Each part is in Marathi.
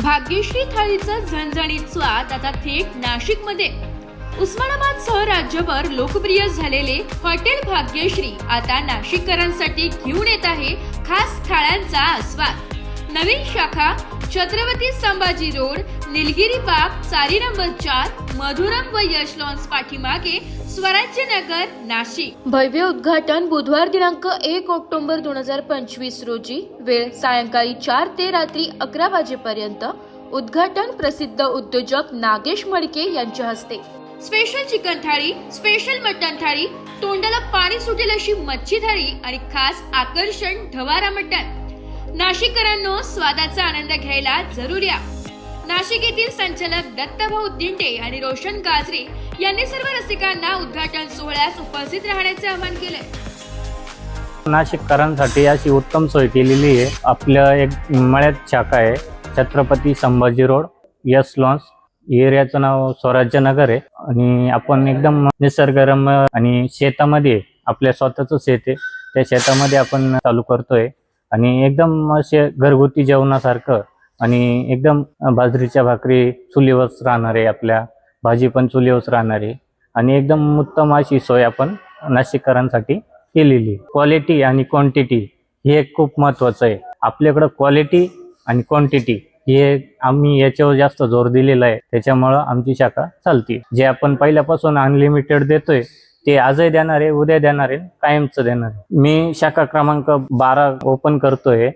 भाग्यश्री थाळीचा झणझणीत स्वाद आता थेट नाशिकमध्ये उस्मानाबाद सह राज्यभर लोकप्रिय झालेले हॉटेल भाग्यश्री आता नाशिककरांसाठी घेऊन येत आहे खास थाळ्यांचा आस्वाद. नवीन शाखा छत्रपती संभाजी रोड निलगिरी बाग चारी नंबर चार मधुरम व यश लॉन्स पाठीमागे स्वराज्य नगर नाशिक. भव्य उद्घाटन बुधवार दिनांक एक ऑक्टोबर दोन हजार पंचवीस रोजी वेळ सायंकाळी चार ते रात्री अकरा वाजेपर्यंत. उद्घाटन प्रसिद्ध उद्योजक नागेश मडके यांच्या हस्ते. Special chicken thali special mutton thali तोंडाला पाणी सुटेल अशी मच्छी थाळी आणि खास आकर्षण ढवारा मटण. नाशिककरांनो स्वादाचा आनंद घ्यायला जरूर या. नाशिक येथील संचालक दत्तभाऊ दिंडे आणि रोशन गाजरे यांनी सर्व रसिकांना उद्घाटन सोहळ्यास उपस्थित राहण्याचे आवाहन केले नाशिककरांसाठी अशी उत्तम सोय केलेली आहे. आपलं एक मळ्यात शाखा आहे Chhatrapati Sambhaji road yes lawns. एरियाचं नाव स्वराज्य नगर आहे. आणि आपण एकदम निसर्गरम्य आणि शेतामध्ये आपल्या स्वतःचं शेत आहे. त्या शेतामध्ये आपण चालू करतोय. आणि एकदम असे घरगुती जेवणासारखं आणि एकदम बाजरीच्या भाकरी चुलीवरच राहणार आहे आपल्या भाजी पण चुलीवरच राहणार. आहे आणि एकदम उत्तम अशी सोय आपण नाशिककरांसाठी केलेली. क्वालिटी आणि क्वांटिटी हे एक खूप महत्वाचं आहे. आपल्याकडं क्वालिटी आणि क्वांटिटी हे आम्ही याच्यावर जास्त जोर दिलेला आहे. त्याच्यामुळं आमची शाखा चालते. जे आपण पहिल्यापासून अनलिमिटेड देतोय ते आजही देणार आहे उद्या देणार आहे कायमचं देणार. आहे मी शाखा क्रमांक बारा ओपन करतोय.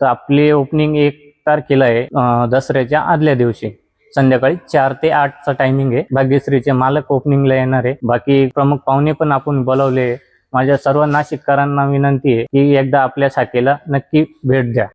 तर आपली ओपनिंग एक तारखेला आहे दसऱ्याच्या आदल्या दिवशी. संध्याकाळी चार ते आठचा टायमिंग आहे. भाग्यश्रीचे मालक ओपनिंगला येणार आहे. बाकी प्रमुख पाहुणे पण आपण बोलावले. माझ्या सर्व नाशिककरांना विनंती आहे की एकदा आपल्या शाखेला नक्की भेट द्या.